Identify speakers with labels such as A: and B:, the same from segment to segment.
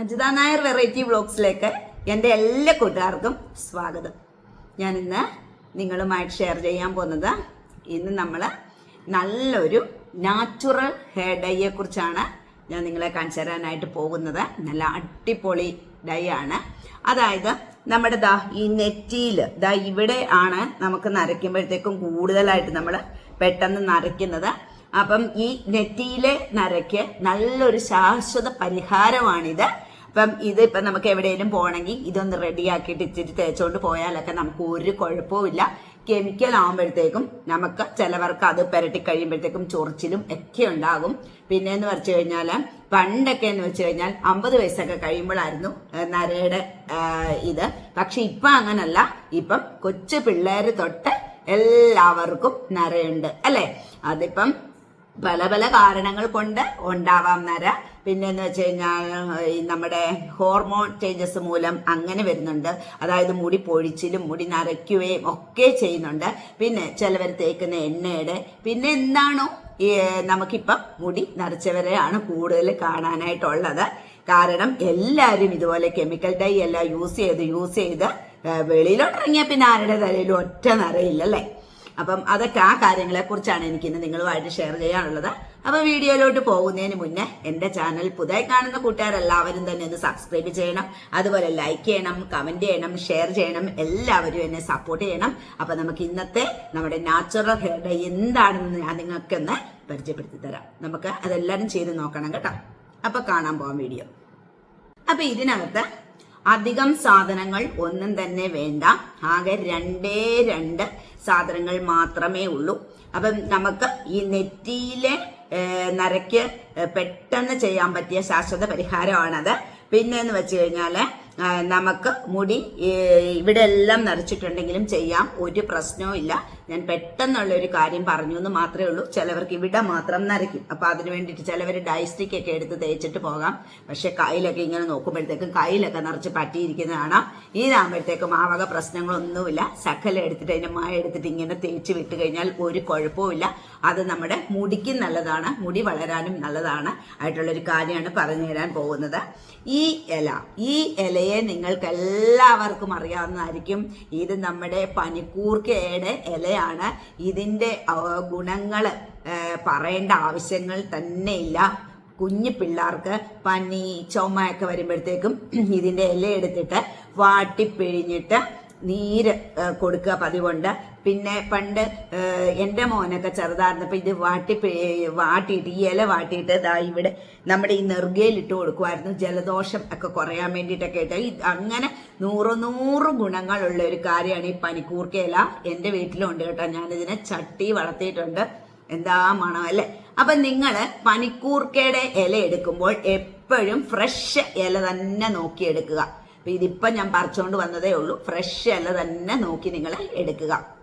A: Ajitha Nair variety വ്ളോഗ്സിലേക്ക് എന്റെ എല്ലാ കൂട്ടുകാർക്കും സ്വാഗതം. ഞാൻ ഇന്ന് നിങ്ങളുമായിട്ട് ഷെയർ ചെയ്യാൻ പോകുന്നത് ഇന്ന് നമ്മൾ നല്ലൊരു നാച്ചുറൽ ഹെയർ ഡൈയെ കുറിച്ചാണ് ഞാൻ നിങ്ങളെ കാണിച്ചു തരാനായിട്ട് പോകുന്നത്. നല്ല അടിപൊളി ഡൈ ആണ്. അതായത് നമ്മുടെ ദാ ഈ നെറ്റിയിൽ ദാ ഇവിടെ ആണ് നമുക്ക് നരയ്ക്കുമ്പോഴത്തേക്കും കൂടുതലായിട്ട് നമ്മൾ പെട്ടെന്ന് നരയ്ക്കുന്നത്. അപ്പം ഈ നെറ്റിയിലെ നരയ്ക്ക് നല്ലൊരു ശാശ്വത പരിഹാരമാണിത്. അപ്പം ഇത് ഇപ്പം നമുക്ക് എവിടെയെങ്കിലും പോകണമെങ്കിൽ ഇതൊന്ന് റെഡിയാക്കിയിട്ട് ഇച്ചിരി തേച്ചുകൊണ്ട് പോയാലൊക്കെ നമുക്ക് ഒരു കുഴപ്പവുമില്ല. കെമിക്കൽ ആകുമ്പോഴത്തേക്കും നമുക്ക് ചിലവർക്ക് അത് പുരട്ടി കഴിയുമ്പോഴത്തേക്കും ചൊറിച്ചിലും ഒക്കെ ഉണ്ടാകും. പിന്നെ എന്ന് വെച്ച് കഴിഞ്ഞാൽ പണ്ടൊക്കെ എന്ന് വെച്ച് കഴിഞ്ഞാൽ അമ്പത് വയസ്സൊക്കെ കഴിയുമ്പോഴായിരുന്നു നരയുടെ ഇത്. പക്ഷെ ഇപ്പം അങ്ങനല്ല. ഇപ്പം കൊച്ചു പിള്ളേര് തൊട്ട് എല്ലാവർക്കും നരയുണ്ട് അല്ലേ? അതിപ്പം പല പല കാരണങ്ങൾ കൊണ്ട് ഉണ്ടാവാം നര. പിന്നെന്ന് വെച്ച് കഴിഞ്ഞാൽ നമ്മുടെ ഹോർമോൺ ചേഞ്ചസ് മൂലം അങ്ങനെ വരുന്നുണ്ട്. അതായത് മുടി പൊഴിച്ചിലും മുടി നരയ്ക്കുകയും ഒക്കെ ചെയ്യുന്നുണ്ട്. പിന്നെ ചിലവർ തേക്കുന്ന എണ്ണയുടെ പിന്നെ എന്താണോ നമുക്കിപ്പം മുടി നരച്ചവരെയാണ് കൂടുതൽ കാണാനായിട്ടുള്ളത്. കാരണം എല്ലാവരും ഇതുപോലെ കെമിക്കൽ ഡൈ എല്ലാം യൂസ് ചെയ്ത് യൂസ് ചെയ്ത് വെളിയിലോട്ടിറങ്ങിയ പിന്നെ ആരുടെ തലയിലും ഒറ്റ നരയില്ലല്ലേ? അപ്പം അതൊക്കെ ആ കാര്യങ്ങളെ കുറിച്ചാണ് എനിക്ക് ഇന്ന് നിങ്ങളുമായിട്ട് ഷെയർ ചെയ്യാനുള്ളത്. അപ്പൊ വീഡിയോയിലോട്ട് പോകുന്നതിന് മുന്നേ എന്റെ ചാനൽ പുതിയ കാണുന്ന കൂട്ടുകാരെല്ലാവരും തന്നെ ഒന്ന് സബ്സ്ക്രൈബ് ചെയ്യണം. അതുപോലെ ലൈക്ക് ചെയ്യണം കമന്റ് ചെയ്യണം ഷെയർ ചെയ്യണം. എല്ലാവരും എന്നെ സപ്പോർട്ട് ചെയ്യണം. അപ്പൊ നമുക്ക് ഇന്നത്തെ നമ്മുടെ നാച്ചുറൽ ഹെയർ ഡേ എന്താണെന്ന് ഞാൻ നിങ്ങൾക്കൊന്ന് പരിചയപ്പെടുത്തി തരാം. നമുക്ക് അതെല്ലാവരും ചെയ്ത് നോക്കണം കേട്ടോ. അപ്പൊ കാണാൻ പോവാം വീഡിയോ. അപ്പൊ ഇതിനകത്ത് അധികം സാധനങ്ങൾ ഒന്നും തന്നെ വേണ്ട. ആകെ രണ്ടേ രണ്ട് സാധനങ്ങൾ മാത്രമേ ഉള്ളൂ. അപ്പം നമുക്ക് ഈ നെറ്റിയിലെ നരയ്ക്ക് പെട്ടെന്ന് ചെയ്യാൻ പറ്റിയ ശാശ്വത പരിഹാരമാണത്. പിന്നെ എന്ന് വെച്ച് കഴിഞ്ഞാൽ നമുക്ക് മുടി ഇവിടെ എല്ലാം നരച്ചിട്ടുണ്ടെങ്കിലും ചെയ്യാം. ഒരു പ്രശ്നവും ഇല്ല. ഞാൻ പെട്ടെന്നുള്ള ഒരു കാര്യം പറഞ്ഞു എന്ന് മാത്രമേ ഉള്ളൂ. ചിലവർക്ക് ഇവിടെ മാത്രം നരയ്ക്കും. അപ്പൊ അതിന് വേണ്ടിയിട്ട് ചിലവർ ഡൈസ്റ്റിക് ഒക്കെ എടുത്ത് തേച്ചിട്ട് പോകാം. പക്ഷെ കയ്യിലൊക്കെ ഇങ്ങനെ നോക്കുമ്പോഴത്തേക്കും കയ്യിലൊക്കെ നിറച്ച് പറ്റിയിരിക്കുന്നത് കാണാം. ഇതാകുമ്പോഴത്തേക്കും ആ വക പ്രശ്നങ്ങളൊന്നുമില്ല. സക്കല എടുത്തിട്ട് അതിന്റെ മായ എടുത്തിട്ട് ഇങ്ങനെ തേച്ച് വിട്ട് കഴിഞ്ഞാൽ ഒരു കുഴപ്പവുമില്ല. അത് നമ്മുടെ മുടിക്കും നല്ലതാണ്. മുടി വളരാനും നല്ലതാണ്. ആയിട്ടുള്ള ഒരു കാര്യമാണ് പറഞ്ഞു തരാൻ പോകുന്നത്. ഈ ഇല ഈ ഇലയെ നിങ്ങൾക്ക് എല്ലാവർക്കും അറിയാവുന്നതായിരിക്കും. ഇത് നമ്മുടെ പനിക്കൂർക്കയുടെ ഇലയാണ് ഇതിന്റെ ഗുണങ്ങൾ പറയേണ്ട ആവശ്യങ്ങൾ തന്നെയില്ല. കുഞ്ഞു പിള്ളേർക്ക് പനി ചുമയൊക്കെ വരുമ്പോഴത്തേക്കും ഇതിന്റെ ഇല എടുത്തിട്ട് വാട്ടി പിഴിഞ്ഞിട്ട് നീര് കൊടുക്കുക പതിവുണ്ട്. പിന്നെ പണ്ട് എന്റെ മോനൊക്കെ ചെറുതായിരുന്നപ്പോൾ ഇത് വാട്ടി വാട്ടിയിട്ട് ഈ ഇല വാട്ടിയിട്ട് ഇതാ ഇവിടെ നമ്മുടെ ഈ നെറുകയിലിട്ട് കൊടുക്കുമായിരുന്നു ജലദോഷം ഒക്കെ കുറയാൻ വേണ്ടിയിട്ടൊക്കെ ഇട്ട്. അങ്ങനെ നൂറ് നൂറ് ഗുണങ്ങളുള്ള ഒരു കാര്യമാണ് ഈ പനിക്കൂർക്ക ഇല എന്റെ വീട്ടിലുണ്ട് കേട്ടോ. ഞാനിതിനെ ചട്ടി വളർത്തിയിട്ടുണ്ട്. എന്താ മണം അല്ലേ? അപ്പൊ നിങ്ങൾ പനിക്കൂർക്കയുടെ ഇല എടുക്കുമ്പോൾ എപ്പോഴും ഫ്രഷ് ഇല തന്നെ നോക്കി എടുക്കുക അപ്പൊ ഇതിപ്പം ഞാൻ പറിച്ചുകൊണ്ട് വന്നതേ ഉള്ളൂ. ഫ്രഷ് അല്ല തന്നെ നോക്കി നിങ്ങൾ എടുക്കുക.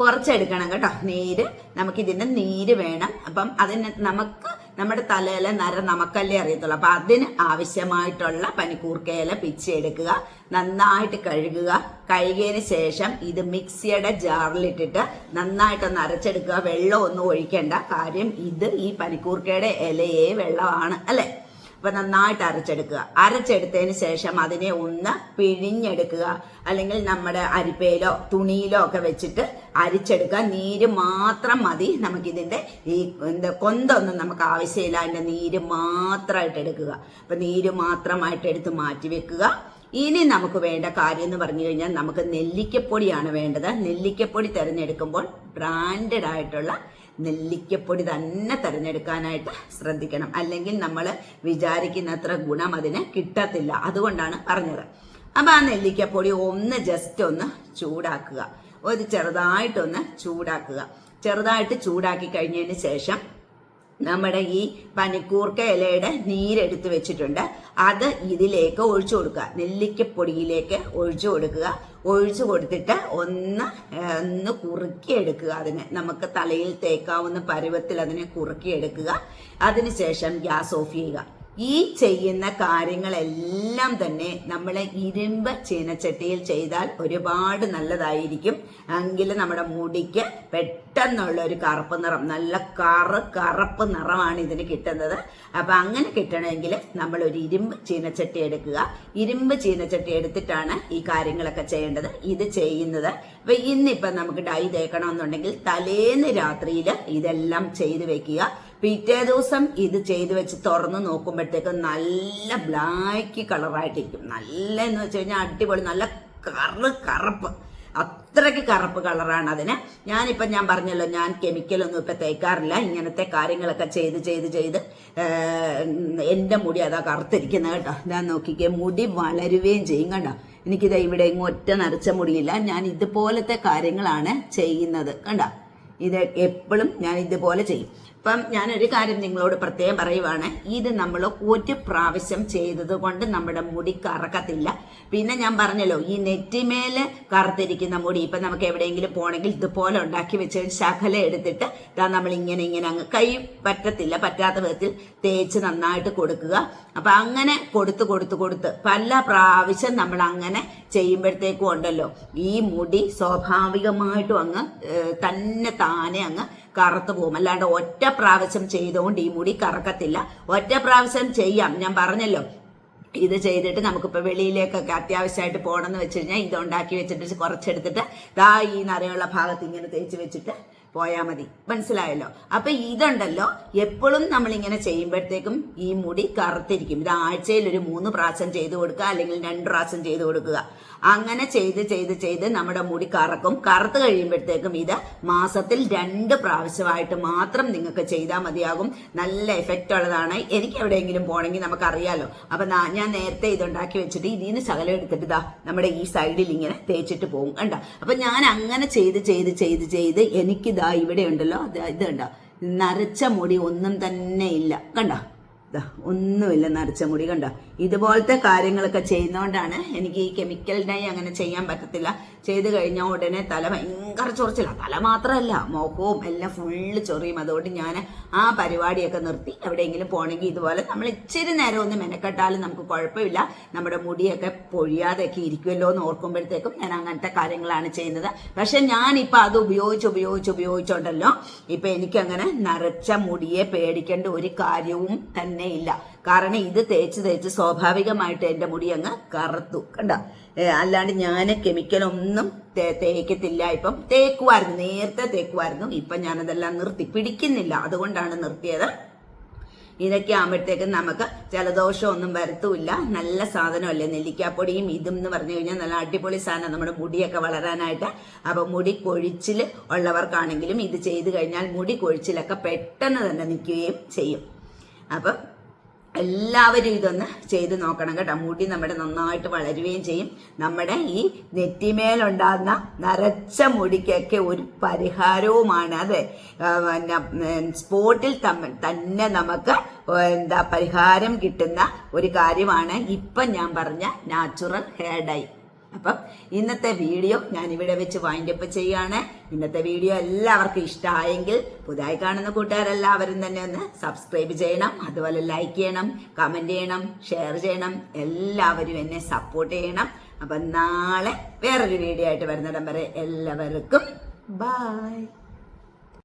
A: കുറച്ചെടുക്കണം കേട്ടോ. നീര് നമുക്കിതിന്റെ നീര് വേണം. അപ്പം അതിന് നമുക്ക് നമ്മുടെ തലയിലെ നര നമുക്കല്ലേ അറിയത്തുള്ളൂ. അപ്പം അതിന് ആവശ്യമായിട്ടുള്ള പനിക്കൂർക്കയില പിച്ചെടുക്കുക നന്നായിട്ട് കഴുകുക. കഴുകിയതിന് ശേഷം ഇത് മിക്സിയുടെ ജാറിലിട്ടിട്ട് നന്നായിട്ടൊന്ന് അരച്ചെടുക്കുക വെള്ളം ഒന്നും ഒഴിക്കേണ്ട. കാര്യം ഇത് ഈ പനിക്കൂർക്കയുടെ ഇലയേ വെള്ളമാണ്. അല്ലേ? അപ്പൊ നന്നായിട്ട് അരച്ചെടുക്കുക. അരച്ചെടുത്തതിന് ശേഷം അതിനെ ഒന്ന് പിഴിഞ്ഞെടുക്കുക. അല്ലെങ്കിൽ നമ്മുടെ അരിപ്പയിലോ തുണിയിലോ ഒക്കെ വെച്ചിട്ട് അരിച്ചെടുക്കുക. നീര് മാത്രം മതി നമുക്കിതിന്റെ ഈ എന്താ കൊന്തൊന്നും നമുക്ക് ആവശ്യമില്ല. അതിന്റെ നീര് മാത്രമായിട്ട് എടുക്കുക. അപ്പൊ നീര് മാത്രമായിട്ട് എടുത്ത് മാറ്റി വെക്കുക. ഇനി നമുക്ക് വേണ്ട കാര്യം എന്ന് പറഞ്ഞു കഴിഞ്ഞാൽ നമുക്ക് നെല്ലിക്കപ്പൊടിയാണ് വേണ്ടത്. നെല്ലിക്കപ്പൊടി തിരഞ്ഞെടുക്കുമ്പോൾ ബ്രാൻഡഡ് ആയിട്ടുള്ള നെല്ലിക്കപ്പൊടി തന്നെ തിരഞ്ഞെടുക്കാനായിട്ട് ശ്രദ്ധിക്കണം. അല്ലെങ്കിൽ നമ്മൾ വിചാരിക്കുന്നത്ര ഗുണം അതിന് കിട്ടത്തില്ല. അതുകൊണ്ടാണ് പറഞ്ഞത്. അപ്പൊ ആ നെല്ലിക്കപ്പൊടി ഒന്ന് ജസ്റ്റ് ഒന്ന് ചൂടാക്കുക. ഒരു ചെറുതായിട്ടൊന്ന് ചൂടാക്കുക. ചെറുതായിട്ട് ചൂടാക്കി കഴിഞ്ഞതിന് ശേഷം നമ്മുടെ ഈ പനിക്കൂർക്ക ഇലയുടെ നീരെടുത്ത് വെച്ചിട്ടുണ്ട്. അത് ഇതിലേക്ക് ഒഴിച്ചു കൊടുക്കുക. നെല്ലിക്കപ്പൊടിയിലേക്ക് ഒഴിച്ചു കൊടുക്കുക. ഒഴിച്ചു കൊടുത്തിട്ട് ഒന്ന് ഒന്ന് കുറുക്കിയെടുക്കുക അതിനെ. നമുക്ക് തലയിൽ തേക്കാവുന്ന പരുവത്തിൽ അതിനെ കുറുക്കിയെടുക്കുക. അതിനുശേഷം ഗ്യാസ് ഓഫ് ചെയ്യുക. ഈ ചെയ്യുന്ന കാര്യങ്ങളെല്ലാം തന്നെ നമ്മൾ ഇരുമ്പ് ചീനച്ചട്ടിയിൽ ചെയ്താൽ ഒരുപാട് നല്ലതായിരിക്കും. എങ്കിൽ നമ്മുടെ മുടിക്ക് പെട്ടെന്നുള്ള ഒരു കറുപ്പ് നിറം നല്ല കറ കറുപ്പ് നിറമാണ് ഇതിന് കിട്ടുന്നത്. അപ്പം അങ്ങനെ കിട്ടണമെങ്കിൽ നമ്മൾ ഒരു ഇരുമ്പ് ചീനച്ചട്ടി എടുക്കുക. ഇരുമ്പ് ചീനച്ചട്ടി എടുത്തിട്ടാണ് ഈ കാര്യങ്ങളൊക്കെ ചെയ്യേണ്ടത്. ഇത് ചെയ്യുന്നത്. അപ്പം ഇന്നിപ്പം നമുക്ക് ഡൈ തേക്കണമെന്നുണ്ടെങ്കിൽ തലേന്ന് രാത്രിയിൽ ഇതെല്ലാം ചെയ്തു വെക്കുക. പിറ്റേ ദിവസം ഇത് ചെയ്ത് വെച്ച് തുറന്ന് നോക്കുമ്പോഴത്തേക്ക് നല്ല ബ്ലാക്ക് കളറായിട്ടിരിക്കും നല്ല എന്ന് വെച്ച് കഴിഞ്ഞാൽ അടിപൊളി നല്ല കറു കറുപ്പ്. അത്രയ്ക്ക് കറുപ്പ് കളറാണ് അതിന്. ഞാനിപ്പം ഞാൻ പറഞ്ഞല്ലോ ഞാൻ കെമിക്കലൊന്നും ഇപ്പം തേക്കാറില്ല. ഇങ്ങനത്തെ കാര്യങ്ങളൊക്കെ ചെയ്ത് ചെയ്ത് ചെയ്ത് എന്റെ മുടി അതാ കറുത്തിരിക്കുന്നത് കേട്ടോ. ഞാൻ നോക്കിക്കേ മുടി വളരുകയും ചെയ്യും കണ്ടോ? എനിക്കിത് ഇവിടെ ഇങ്ങ് ഒറ്റ നരച്ച മുടിയില്ല. ഞാൻ ഇതുപോലത്തെ കാര്യങ്ങളാണ് ചെയ്യുന്നത് കണ്ടോ? ഇത് എപ്പോഴും ഞാൻ ഇതുപോലെ ചെയ്യും. ഇപ്പം ഞാനൊരു കാര്യം നിങ്ങളോട് പ്രത്യേകം പറയുവാണ്. ഇത് നമ്മൾ ഒരു പ്രാവശ്യം ചെയ്തത് കൊണ്ട് നമ്മുടെ മുടി കറക്കത്തില്ല. പിന്നെ ഞാൻ പറഞ്ഞല്ലോ ഈ നെറ്റിമേൽ കറുത്തിരിക്കുന്ന മുടി ഇപ്പം നമുക്ക് എവിടെയെങ്കിലും പോകണമെങ്കിൽ ഇതുപോലെ ഉണ്ടാക്കി വെച്ച് ശകല എടുത്തിട്ട് ഇതാ നമ്മൾ ഇങ്ങനെ ഇങ്ങനെ അങ്ങ് കൈ പറ്റത്തില്ല പറ്റാത്ത വിധത്തിൽ തേച്ച് നന്നായിട്ട് കൊടുക്കുക. അപ്പം അങ്ങനെ കൊടുത്ത് കൊടുത്ത് കൊടുത്ത് പല പ്രാവശ്യം നമ്മൾ അങ്ങനെ ചെയ്യുമ്പോഴത്തേക്കും ഉണ്ടല്ലോ ഈ മുടി സ്വാഭാവികമായിട്ടും അങ്ങ് തന്നെ താനെ അങ്ങ് കറുത്തു പോകും. അല്ലാണ്ട് ഒറ്റ പ്രാവശ്യം ചെയ്തുകൊണ്ട് ഈ മുടി കറക്കത്തില്ല. ഒറ്റ പ്രാവശ്യം ചെയ്യാം. ഞാൻ പറഞ്ഞല്ലോ ഇത് ചെയ്തിട്ട് നമുക്കിപ്പോൾ വെളിയിലേക്കൊക്കെ അത്യാവശ്യമായിട്ട് പോകണമെന്ന് വെച്ച് കഴിഞ്ഞാൽ ഇത് ഉണ്ടാക്കി വെച്ചിട്ട് കുറച്ചെടുത്തിട്ട് ദാ ഈ നരയുള്ള ഭാഗത്ത് ഇങ്ങനെ തേച്ച് വെച്ചിട്ട് പോയാൽ മതി. മനസ്സിലായല്ലോ? അപ്പൊ ഇതുണ്ടല്ലോ എപ്പോഴും നമ്മൾ ഇങ്ങനെ ചെയ്യുമ്പോഴത്തേക്കും ഈ മുടി കറുത്തിരിക്കും. ഇത് ആഴ്ചയിൽ ഒരു മൂന്ന് പ്രാവശ്യം ചെയ്തു കൊടുക്കുക അല്ലെങ്കിൽ രണ്ട് പ്രാവശ്യം ചെയ്തു കൊടുക്കുക. അങ്ങനെ ചെയ്ത് ചെയ്ത് ചെയ്ത് നമ്മുടെ മുടി കറക്കും. കറുത്ത് കഴിയുമ്പോഴത്തേക്കും ഇത് മാസത്തിൽ രണ്ട് പ്രാവശ്യമായിട്ട് മാത്രം നിങ്ങൾക്ക് ചെയ്താൽ മതിയാകും. നല്ല എഫക്റ്റ് ഉള്ളതാണ്. എനിക്ക് എവിടെയെങ്കിലും പോകണമെങ്കിൽ നമുക്കറിയാലോ. അപ്പൊ ഞാൻ നേരത്തെ ഇതുണ്ടാക്കി വെച്ചിട്ട് ഇതിന് ശകലം എടുത്തിട്ട് ഇതാ നമ്മുടെ ഈ സൈഡിൽ ഇങ്ങനെ തേച്ചിട്ട് പോകും കണ്ട? അപ്പൊ ഞാൻ അങ്ങനെ ചെയ്ത് ചെയ്ത് ചെയ്ത് ചെയ്ത് എനിക്കിതാ ഇവിടെ ഉണ്ടല്ലോ. അത് ഇത് കണ്ട? നരച്ച മുടി ഒന്നും തന്നെ ഇല്ല. കണ്ട? ഒന്നുമില്ല നരച്ച മുടി. കണ്ട? ഇതുപോലത്തെ കാര്യങ്ങളൊക്കെ ചെയ്യുന്നതുകൊണ്ടാണ് എനിക്ക് ഈ കെമിക്കൽ ഡൈ അങ്ങനെ ചെയ്യാൻ പറ്റത്തില്ല. ചെയ്ത് കഴിഞ്ഞ ഉടനെ തല ഭയങ്കര ചൊറിച്ചില്ല തല മാത്രമല്ല മുഖവും എല്ലാം ഫുള്ള് ചൊറിയും. അതുകൊണ്ട് ഞാൻ ആ പരിപാടിയൊക്കെ നിർത്തി. എവിടെയെങ്കിലും പോകണമെങ്കിൽ ഇതുപോലെ നമ്മൾ ഇച്ചിരി നേരം ഒന്ന് മെനക്കെട്ടാലും നമുക്ക് കുഴപ്പമില്ല. നമ്മുടെ മുടിയൊക്കെ പൊഴിയാതെയൊക്കെ ഇരിക്കുമല്ലോ എന്ന് ഓർക്കുമ്പോഴത്തേക്കും ഞാൻ അങ്ങനത്തെ കാര്യങ്ങളാണ് ചെയ്യുന്നത്. പക്ഷെ ഞാനിപ്പോൾ അത് ഉപയോഗിച്ച് ഉപയോഗിച്ച് ഉപയോഗിച്ചോണ്ടല്ലോ. ഇപ്പം എനിക്കങ്ങനെ നരച്ച മുടിയെ പേടിക്കേണ്ട ഒരു കാര്യവും തന്നെ ഇല്ല. കാരണം ഇത് തേച്ച് തേച്ച് സ്വാഭാവികമായിട്ട് എന്റെ മുടി അങ്ങ് കറുത്തു. കണ്ട? അല്ലാണ്ട് ഞാൻ കെമിക്കലൊന്നും തേക്കത്തില്ല. ഇപ്പം തേക്കുമായിരുന്നു നേരത്തെ തേക്കുമായിരുന്നു ഇപ്പം ഞാനതെല്ലാം നിർത്തി. പിടിക്കുന്നില്ല. അതുകൊണ്ടാണ് നിർത്തിയത്. ഇതൊക്കെ ആകുമ്പോഴത്തേക്കും നമുക്ക് ജലദോഷം ഒന്നും വരത്തുമില്ല നല്ല സാധനമല്ലേ? നെല്ലിക്കാപ്പൊടിയും ഇതും എന്ന് പറഞ്ഞു കഴിഞ്ഞാൽ നല്ല അടിപൊളി സാധനം. നമ്മുടെ മുടിയൊക്കെ വളരാനായിട്ട്. അപ്പോൾ മുടി കൊഴിച്ചിൽ ഉള്ളവർക്കാണെങ്കിലും ഇത് ചെയ്തു കഴിഞ്ഞാൽ മുടി കൊഴിച്ചിലൊക്കെ പെട്ടെന്ന് തന്നെ നിൽക്കുകയും ചെയ്യും. അപ്പം എല്ലാവരും ഇതൊന്ന് ചെയ്ത് നോക്കണം കേട്ടോ. മുടി നമ്മുടെ നന്നായിട്ട് വളരുകയും ചെയ്യും. നമ്മുടെ ഈ നെറ്റിമേലുണ്ടാകുന്ന നരച്ച മുടിക്കൊക്കെ ഒരു പരിഹാരവുമാണ്. അത്. സ്പോട്ടിൽ തമ്മിൽ തന്നെ നമുക്ക് എന്താ പരിഹാരം കിട്ടുന്ന ഒരു കാര്യമാണ്. ഇപ്പം ഞാൻ പറഞ്ഞ നാച്ചുറൽ ഹെയർ ഡൈ. അപ്പം ഇന്നത്തെ വീഡിയോ ഞാൻ ഇവിടെ വെച്ച് വൈൻഡപ്പ് ചെയ്യാണ്. ഇന്നത്തെ വീഡിയോ എല്ലാവർക്കും ഇഷ്ടമായെങ്കിൽ പുതുതായി കാണുന്ന കൂട്ടുകാരെല്ലാവരും തന്നെ ഒന്ന് സബ്സ്ക്രൈബ് ചെയ്യണം അതുപോലെ ലൈക്ക് ചെയ്യണം കമന്റ് ചെയ്യണം ഷെയർ ചെയ്യണം എല്ലാവരും എന്നെ സപ്പോർട്ട് ചെയ്യണം. അപ്പം നാളെ വേറൊരു വീഡിയോ ആയിട്ട് വരുന്നിടം വരെ എല്ലാവർക്കും ബായ്